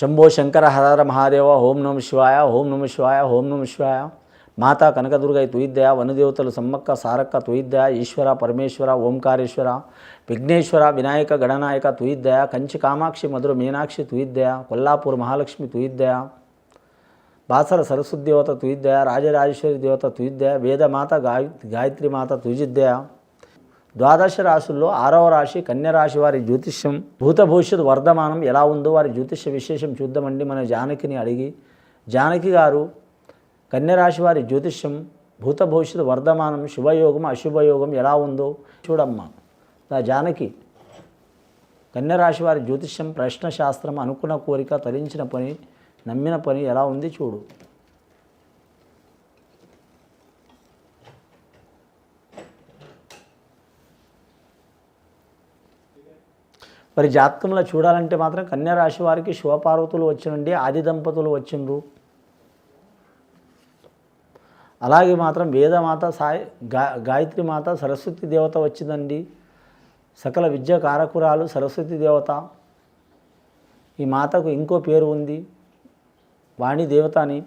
శంభో శంకర హర మహాదేవ ఓం నమ శివాయ ఓం నమ శివాయ ఓం నమ శివాయ మాతా కనకదుర్గై తుయిద్దయ వనదేవతలు సమ్మక్క సారక్క తుయిద్దయ ఈశ్వర పరమేశ్వర ఓంకారేశ్వర విఘ్నేశ్వర వినాయక గణనాయక తుయిద్దయ కంచి కామాక్షి మధుర మీనాక్షి తుయిద్దయ కొల్లాపూర్ మహాలక్ష్మి తుయిద్దయ బాసర సరస్వతి దేవత తుయిద్దయ రాజరాజేశ్వరి దేవత తుయిద్దయ వేదమాత గాయ గాయత్రి మాత తుయిద్దయ ద్వాదశ రాశుల్లో ఆరవ రాశి కన్య రాశి వారి జ్యోతిష్యం భూత భవిష్యత్ వర్ధమానం ఎలా ఉందో వారి జ్యోతిష్య విశేషం చూద్దామండి మన జానకిని అడిగి. జానకి గారు కన్య రాశి వారి జ్యోతిష్యం భూత భవిష్యత్ వర్ధమానం శుభయోగం అశుభయోగం ఎలా ఉందో చూడమ్మా. నా జానకి కన్య రాశి వారి జ్యోతిష్యం ప్రశ్న శాస్త్రం అనుకున్న కోరిక తరించిన పని నమ్మిన పని ఎలా ఉంది చూడు. మరి జాతకంలో చూడాలంటే మాత్రం కన్యా రాశి వారికి శివపార్వతులు వచ్చినండి ఆది దంపతులు వచ్చిండ్రు. అలాగే మాత్రం వేదమాత సాయి గా గాయత్రి మాత సరస్వతి దేవత వచ్చిందండి. సకల విద్య కారకురాలు సరస్వతి దేవత. ఈ మాతకు ఇంకో పేరు ఉంది వాణి దేవత అని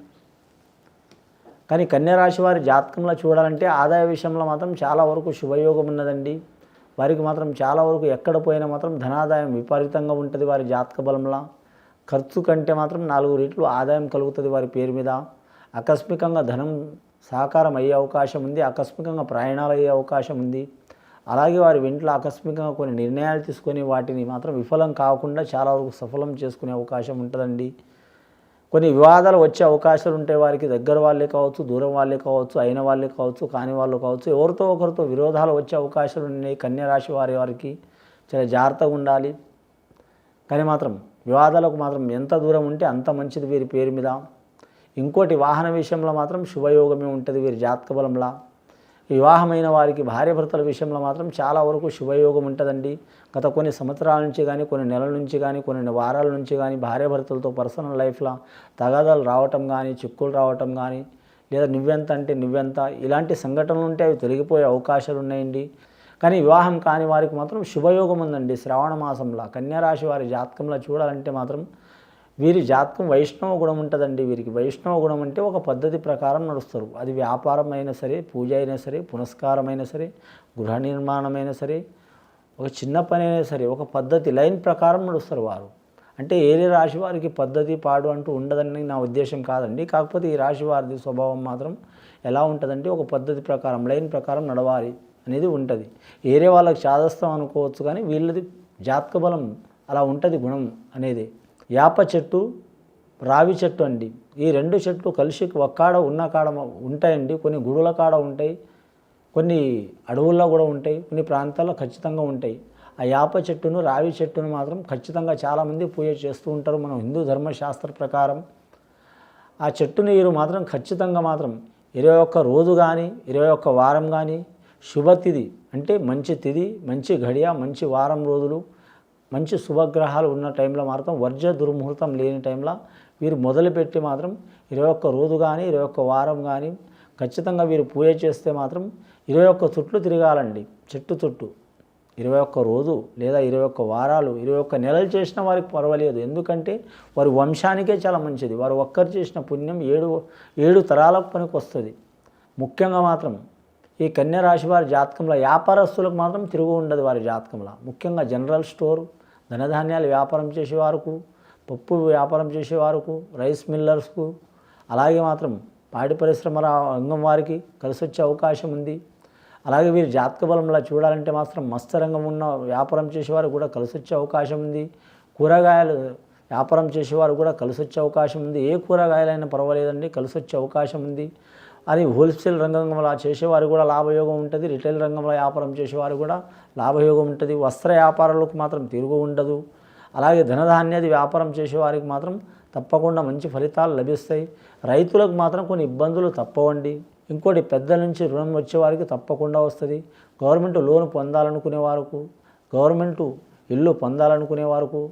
కానీ కన్యా రాశి వారి జాతకంలో చూడాలంటే ఆదాయ విషయంలో మాత్రం చాలా వరకు శుభయోగం ఉన్నదండి. వారికి మాత్రం చాలా వరకు ఎక్కడ పోయినా మాత్రం ధనాదాయం విపరీతంగా ఉంటుంది వారి జాతక బలంలో. ఖర్చు కంటే మాత్రం నాలుగు రెట్లు ఆదాయం కలుగుతుంది వారి పేరు మీద. ఆకస్మికంగా ధనం సాకారం అయ్యే అవకాశం ఉంది ఆకస్మికంగా ప్రయాణాలు అయ్యే అవకాశం ఉంది. అలాగే వారి వెంట్లో ఆకస్మికంగా కొన్ని నిర్ణయాలు తీసుకొని వాటిని మాత్రం విఫలం కాకుండా చాలా వరకు సఫలం చేసుకునే అవకాశం ఉంటుందండి. కొన్ని వివాదాలు వచ్చే అవకాశాలు ఉంటే వారికి దగ్గర వాళ్ళే కావచ్చు దూరం వాళ్ళే కావచ్చు అయిన వాళ్ళే కావచ్చు కాని వాళ్ళు కావచ్చు ఎవరితో ఒకరితో విరోధాలు వచ్చే అవకాశాలు ఉన్నాయి. కన్యా రాశి వారి వారికి చాలా జాగ్రత్తగా ఉండాలి. కానీ మాత్రం వివాదాలకు మాత్రం ఎంత దూరం ఉంటే అంత మంచిది వీరి పేరు మీద. ఇంకోటి వాహన విషయంలో మాత్రం శుభయోగమే ఉంటుంది వీరి జాతక బలంలా. వివాహమైన వారికి భార్యాభర్తల విషయంలో మాత్రం చాలా వరకు శుభయోగం ఉంటుందండి. గత కొన్ని సంవత్సరాల నుంచి కానీ కొన్ని నెలల నుంచి కానీ కొన్ని వారాల నుంచి కానీ భార్యాభర్తలతో పర్సనల్ లైఫ్లో తగాదాలు రావటం కానీ చిక్కులు రావటం కానీ లేదా నువ్వెంత అంటే నువ్వెంత ఇలాంటి సంఘటనలు ఉంటే అవి తొలగిపోయే అవకాశాలు ఉన్నాయండి. కానీ వివాహం కాని వారికి మాత్రం శుభయోగం ఉందండి. శ్రావణ మాసంలో కన్యారాశి వారి జాతకంలో చూడాలంటే మాత్రం వీరి జాతకం వైష్ణవ గుణం ఉంటుందండి. వీరికి వైష్ణవ గుణం అంటే ఒక పద్ధతి ప్రకారం నడుస్తారు. అది వ్యాపారం అయినా సరే పూజ అయినా సరే పునస్కారం అయినా సరే గృహ నిర్మాణం అయినా సరే ఒక చిన్న పని అయినా సరే ఒక పద్ధతి లైన్ ప్రకారం నడుస్తారు వారు. అంటే ఏరే రాశి వారికి పద్ధతి పాడు అంటూ ఉండదని నా ఉద్దేశం కాదండి. కాకపోతే ఈ రాశి వారిది స్వభావం మాత్రం ఎలా ఉంటుందంటే ఒక పద్ధతి ప్రకారం లైన్ ప్రకారం నడవాలి అనేది ఉంటుంది. ఏరే వాళ్ళకి చాదస్తాం అనుకోవచ్చు కానీ వీళ్ళది జాతక బలం అలా ఉంటుంది గుణం అనేది. వేప చెట్టు రావి చెట్టు అండి. ఈ రెండు చెట్లు కలిసి ఒక్కాడ ఉన్న కాడ ఉంటాయండి. కొన్ని గుడుల కాడ ఉంటాయి. కొన్ని అడవుల్లో కూడా ఉంటాయి. కొన్ని ప్రాంతాల్లో ఖచ్చితంగా ఉంటాయి. ఆ యాప చెట్టును రావి చెట్టును మాత్రం ఖచ్చితంగా చాలామంది పూజ చేస్తూ ఉంటారు. మనం హిందూ ధర్మశాస్త్ర ప్రకారం ఆ చెట్టు నీరు మాత్రం ఖచ్చితంగా మాత్రం ఇరవై ఒక్క రోజు కానీ ఇరవై ఒక్క వారం కానీ శుభతిథి అంటే మంచి తిథి మంచి గడియ మంచి వారం రోజులు మంచి శుభగ్రహాలు ఉన్న టైంలో మాత్రం వర్జ దుర్ముహూర్తం లేని టైంలో వీరు మొదలుపెట్టి మాత్రం ఇరవై ఒక్క రోజు కానీ ఇరవై ఒక్క వారం కానీ ఖచ్చితంగా వీరు పూజ చేస్తే మాత్రం ఇరవై ఒక్క చుట్లు తిరగాలండి. చెట్టు చుట్టూ. ఇరవై ఒక్క రోజు లేదా ఇరవై ఒక్క వారాలు ఇరవై ఒక్క నెలలు చేసిన వారికి పర్వాలేదు. ఎందుకంటే వారి వంశానికే చాలా మంచిది. వారు ఒక్కరు చేసిన పుణ్యం ఏడు ఏడు తరాలకు పనికి వస్తుంది ముఖ్యంగా మాత్రం ఈ కన్యా రాశి వారి జాతకంలో వ్యాపారస్తులకు మాత్రం తిరుగు ఉండదు వారి జాతకంలో. ముఖ్యంగా జనరల్ స్టోర్ ధనధాన్యాలు వ్యాపారం చేసేవారుకు పప్పు వ్యాపారం చేసేవారుకు రైస్ మిల్లర్స్కు అలాగే మాత్రం పాడి పరిశ్రమ రంగం వారికి కలిసి వచ్చే అవకాశం ఉంది. అలాగే వీరు జాతక బలంలో చూడాలంటే మాత్రం మత్స్యరంగం ఉన్న వ్యాపారం చేసేవారు కూడా కలిసి వచ్చే అవకాశం ఉంది. కూరగాయలు వ్యాపారం చేసేవారు కూడా కలిసి వచ్చే అవకాశం ఉంది. ఏ కూరగాయలైనా పర్వాలేదండి కలిసి వచ్చే అవకాశం ఉంది. అది హోల్సేల్ రంగంలో చేసేవారు కూడా లాభయోగం ఉంటుంది రిటైల్ రంగంలో వ్యాపారం చేసేవారు కూడా లాభయోగం ఉంటుంది. వస్త్ర వ్యాపారాలకు మాత్రం తిరుగు ఉండదు. అలాగే ధనధాన్యాది వ్యాపారం చేసేవారికి మాత్రం తప్పకుండా మంచి ఫలితాలు లభిస్తాయి. రైతులకు మాత్రం కొన్ని ఇబ్బందులు తప్పవండి. ఇంకోటి పెద్దల నుంచి రుణం వచ్చేవారికి తప్పకుండా వస్తుంది. గవర్నమెంట్ లోన్ పొందాలనుకునే వారికి గవర్నమెంట్ ఇల్లు పొందాలనుకునే వారికి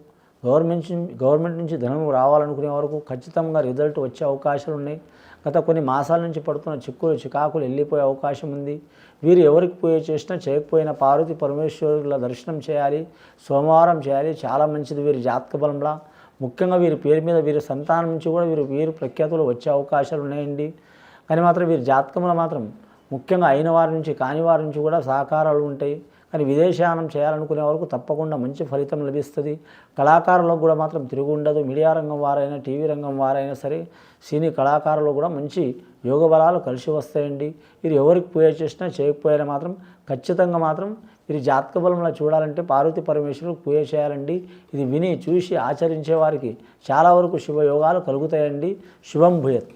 గవర్నమెంట్ నుంచి గవర్నమెంట్ నుంచి ధనం రావాలనుకునే వరకు ఖచ్చితంగా రిజల్ట్ వచ్చే అవకాశాలు ఉన్నాయి. గత కొన్ని మాసాల నుంచి పడుతున్న చిక్కులు చికాకులు వెళ్ళిపోయే అవకాశం ఉంది. వీరు ఎవరికి పూజ చేసినా చేయకపోయినా పార్వతి పరమేశ్వరుల దర్శనం చేయాలి సోమవారం చేయాలి. చాలా మంచిది వీరి జాతక బలంలా. ముఖ్యంగా వీరి పేరు మీద వీరి సంతానం నుంచి కూడా వీరు వీరు ప్రఖ్యాతులు వచ్చే అవకాశాలు ఉన్నాయండి. కానీ మాత్రం వీరి జాతకంలో మాత్రం ముఖ్యంగా అయిన వారి నుంచి కాని వారి నుంచి కూడా సహకారాలు ఉంటాయి. కానీ విదేశానం చేయాలనుకునే వరకు తప్పకుండా మంచి ఫలితం లభిస్తుంది. కళాకారులకు కూడా మాత్రం తిరుగు ఉండదు మీడియా రంగం వారైనా టీవీ రంగం వారైనా సరే సినీ కళాకారులు కూడా మంచి యోగ బలాలు కలిసి వస్తాయండి. ఇది ఎవరికి పూజ చేసినా చేయకపోయినా మాత్రం ఖచ్చితంగా మాత్రం ఇది జాతక బలంలో చూడాలంటే పార్వతీ పరమేశ్వరుడు పూజ చేయాలండి. ఇది విని చూసి ఆచరించే వారికి చాలా వరకు శుభయోగాలు కలుగుతాయండి. శుభం భూయత్.